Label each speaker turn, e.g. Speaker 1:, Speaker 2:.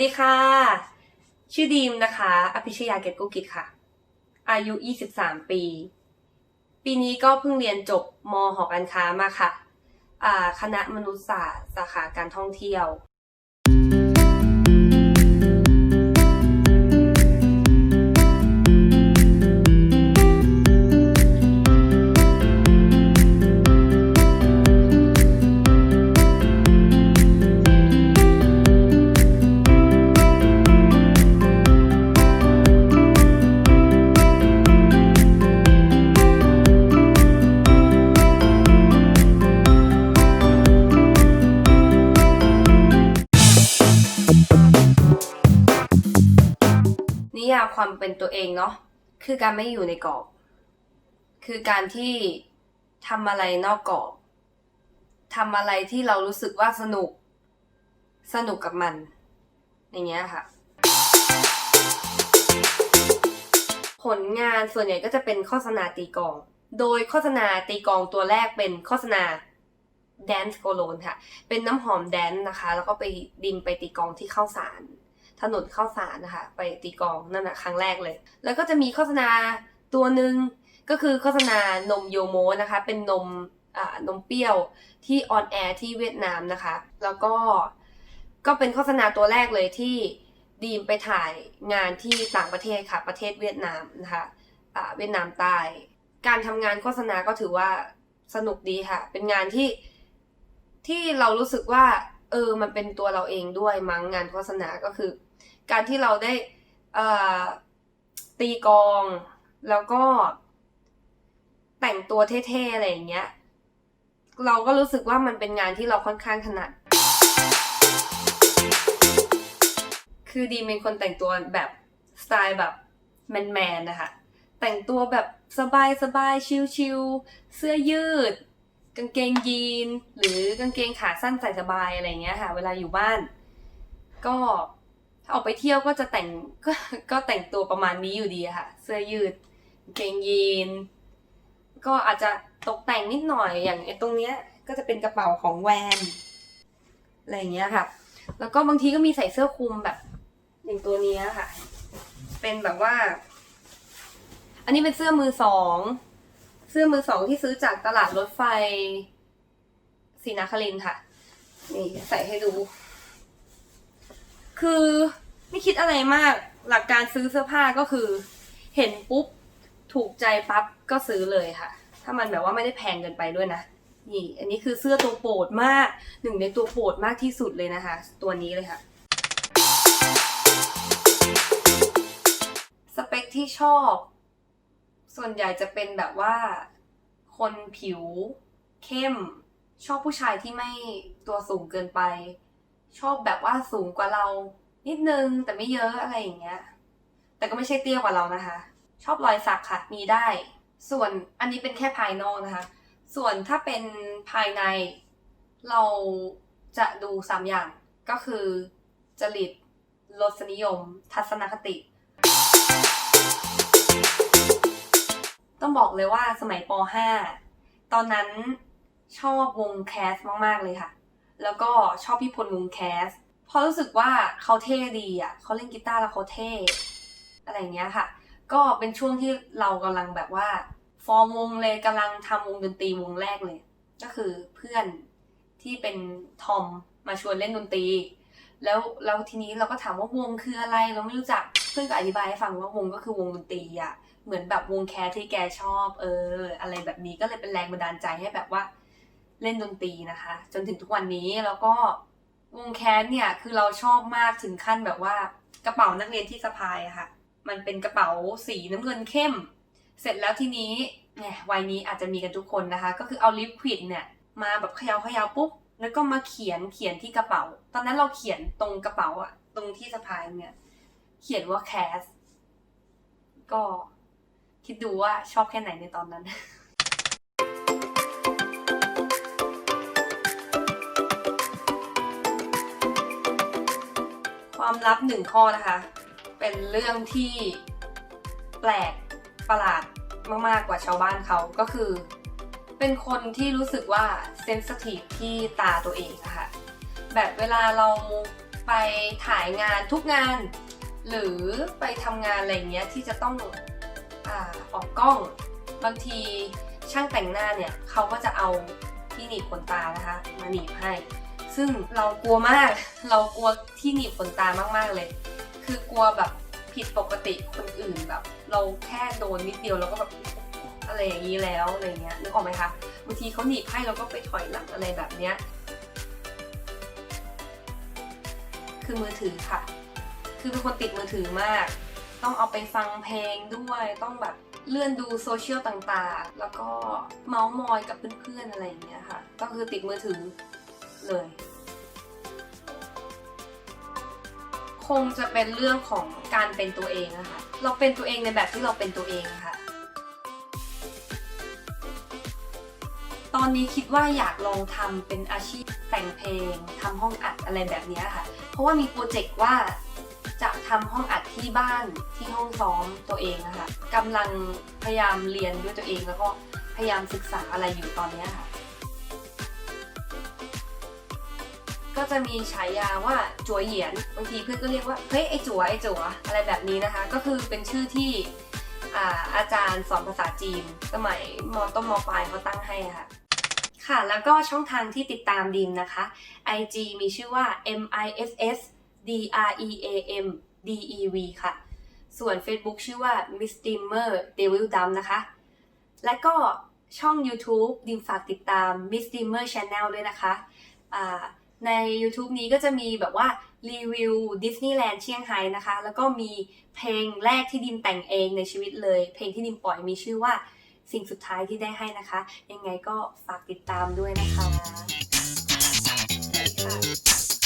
Speaker 1: ดีค่ะ ชื่อดีมนะคะ อภิชยาเกตกุกิจค่ะ อายุ 23 ปี ปีนี้ก็เพิ่งเรียนจบมหอการค้ามาค่ะ คณะมนุษยศาสตร์สาขาการท่องเที่ยว ยามความเป็นตัวเองเนาะคือการไม่อยู่ในกรอบ คือการที่ทำอะไรนอกกรอบทำอะไรที่เรารู้สึกว่าสนุก สนุกกับมัน อย่างเงี้ยค่ะ ผลงานส่วนใหญ่ก็จะเป็นโฆษณาตีกอง โดยโฆษณาตีกองตัวแรกเป็นโฆษณา Dance c o l o n ค่ะ เป็นน้ำหอมแดนนะคะ แล้วก็ไปดิมไปตีกองที่เข้าสาร ถนนข้าวสารนะคะ ไปตีกองนั่นนะครั้งแรกเลย แล้วก็จะมีโฆษณาตัวหนึ่งก็คือโฆษณานมโยโมนะคะ เป็นนมอ่านมเปรี้ยวที่ออนแอร์ที่เวียดนามนะคะ แล้วก็ก็เป็นโฆษณาตัวแรกเลยที่ดีมไปถ่ายงานที่ต่างประเทศค่ะ ประเทศเวียดนามนะคะอ่าเวียดนามใต้ การทำงานโฆษณาก็ถือว่าสนุกดีค่ะ เป็นงานที่ที่เรารู้สึกว่า เออ มันเป็นตัวเราเองด้วยมั้งงานโฆษณาก็คือ การที่เราได้ตีกอง แล้วก็ แต่งตัวเท่ๆอะไรอย่างเงี้ย เราก็รู้สึกว่ามันเป็นงานที่เราค่อนข้างถนัด คือดีเป็นคนแต่งตัวแบบสไตล์แบบแมนๆนะคะ แต่งตัวแบบสบายๆ ชิลๆ เสื้อยืด กางเกงยีน หรือกางเกงขาสั้นใส่สบายอะไรอย่างเงี้ยค่ะ เวลาอยู่บ้าน ก็ ถ้าออกไปเที่ยวก็จะแต่งก็ก็แต่งตัวประมาณนี้อยู่ดีค่ะ เสื้อยืดกางเกงยีน ก็อาจจะตกแต่งนิดหน่อยอย่างไอ้ตรงเนี้ยก็จะเป็นกระเป๋าของแวนอะไรอย่างเงี้ยค่ะ แล้วก็บางทีก็มีใส่เสื้อคลุมแบบอย่างตัวเนี้ยค่ะ เป็นแบบว่า อันนี้เป็นเสื้อมือสอง เสื้อมือสองที่ซื้อจากตลาดรถไฟศรีนครินค่ะ นี่ใส่ให้ดู คือ ไม่คิดอะไรมากหลักการซื้อเสื้อผ้าก็คือ เห็นปุ๊บ ถูกใจปั๊บก็ซื้อเลยค่ะ ถ้ามันแบบว่าไม่ได้แพงเกินไปด้วยนะนี่ อันนี้คือเสื้อตัวโปรดมากหนึ่งในตัวโปรดมากที่สุดเลยนะคะ ตัวนี้เลยค่ะ สเปคที่ชอบ ส่วนใหญ่จะเป็นแบบว่า คนผิวเข้ม ชอบผู้ชายที่ไม่ตัวสูงเกินไป ชอบแบบว่าสูงกว่าเรา นิดนึงแต่ไม่เยอะอะไรอย่างเงี้ย แต่ก็ไม่ใช่เตี้ยกว่าเรานะคะ ชอบรอยสักค่ะมีได้ ส่วนอันนี้เป็นแค่ภายนอกนะคะ ส่วนถ้าเป็นภายในเราจะดูสามอย่างก็คือจริตรสนิยม ทัศนคติ ต้องบอกเลยว่าสมัยป .5 ตอนนั้นชอบวงแคสมาก ๆ เลยค่ะ แล้วก็ชอบพี่พลวงแคส พราะรู้สึกว่าเขาเท่ดีอะเขาเล่นกีตาร์แล้วเขาเท่อะไรเงี้ยค่ะ ก็เป็นช่วงที่เรากำลังแบบว่า ฟอร์มวงเลยกำลังทำวงดนตรีวงแรกเลย ก็คือเพื่อนที่เป็นทอมมาชวนเล่นดนตรี แล้วแล้วทีนี้เราก็ถามว่าวงคืออะไรเราไม่รู้จักเพื่อนก็อธิบายให้ฟังว่าวงก็คือวงดนตรีอะเหมือนแบบวงแคสที่แกชอบ เออ อะไรแบบนี้ก็เลยเป็นแรงบันดาลใจให้แบบว่าเล่นดนตรีนะคะ จนถึงทุกวันนี้แล้วก็ วงแคสเนี่ยคือเราชอบมากถึงขั้นแบบว่ากระเป๋านักเรียนที่สะพายอะค่ะ มันเป็นกระเป๋าสีน้ำเงินเข้ม เสร็จแล้วทีนี้แหมวัยนี้อาจจะมีกันทุกคนนะคะ ก็คือเอาลิปควิดเนี่ยมาแบบเขยาเขย่าปุ๊บแล้วก็มาเขียนเขียนที่กระเป๋า ตอนนั้นเราเขียนตรงกระเป๋าอะตรงที่สะพายเนี่ย เขียนว่าแคส ก็คิดดูว่าชอบแค่ไหนในตอนนั้น ความลับหนึ่งข้อนะคะ เป็นเรื่องที่แปลกประหลาดมากๆกว่าชาวบ้านเขาก็คือ เป็นคนที่รู้สึกว่าเซนสทีฟที่ตาตัวเองอะค่ะแบบเวลาเราไปถ่ายงานทุกงาน หรือไปทำงานอะไรเงี้ยที่จะต้องอออกกล้องบางทีช่างแต่งหน้าเนี่ยเขาก็จะเอาที่หนีบขนตานะคะ มาหนีบให้ ซึ่งเรากลัวมาก เรากลัวที่หนีบขนตามากๆเลย คือกลัวแบบผิดปกติคนอื่นแบบ เราแค่โดนนิดเดียวเราก็แบบอะไรอย่างนี้แล้วอะไรเงี้ยนึกออกไหมคะบางทีเขาหนีบให้เราก็ไปถอยหลังอะไรแบบเนี้ยคือมือถือค่ะ คือเป็นคนติดมือถือมาก ต้องเอาไปฟังเพลงด้วยต้องแบบเลื่อนดูโซเชียลต่างๆ แล้วก็เมาส์มอยกับเพื่อนๆอะไรอย่างเงี้ยค่ะ ก็คือติดมือถือเลย คงจะเป็นเรื่องของการเป็นตัวเองนะคะ เราเป็นตัวเองในแบบที่เราเป็นตัวเองะค่ะ ตอนนี้คิดว่าอยากลองทำเป็นอาชีพแต่งเพลงทำห้องอัดอะไรแบบนี้ค่ะ เพราะว่ามีโปรเจกต์ว่าจะทำห้องอัดที่บ้านที่ห้องซ้อมตัวเองนะคะกำลังพยายามเรียนด้วยตัวเองแล้วก็พยายามศึกษาอะไรอยู่ตอนนี้ค่ะ ก็จะมีฉายาว่าจัวเหยียนบางทีเพื่อนก็เรียกว่าเฮ้ยไอจัวไอจัวอะไรแบบนี้นะคะ ก็คือเป็นชื่อที่อาอาจารย์สอนภาษาจีน สมัยมต้นมปลายเขาตั้งให้ค่ะค่ะ แล้วก็ช่องทางที่ติดตามดีมนะคะ IG มีชื่อว่า M I S S D R E A M D E V ค่ะ ส่วน Facebook ชื่อว่า Miss Dimmer Devil d u m นะคะ และก็ช่อง YouTube ดิมฝากติดตาม Miss Dimmer Channel ด้วยนะคะอ่า ใน YouTube นี้ก็จะมีแบบว่ารีวิวดิสนีย์แลนด์เชียงไฮ้นะคะ แล้วก็มีเพลงแรกที่ดิมแต่งเองในชีวิตเลย เพลงที่ดิมปล่อยมีชื่อว่าสิ่งสุดท้ายที่ได้ให้นะคะ ยังไงก็ฝากติดตามด้วยนะคะสวัสดีค่ะ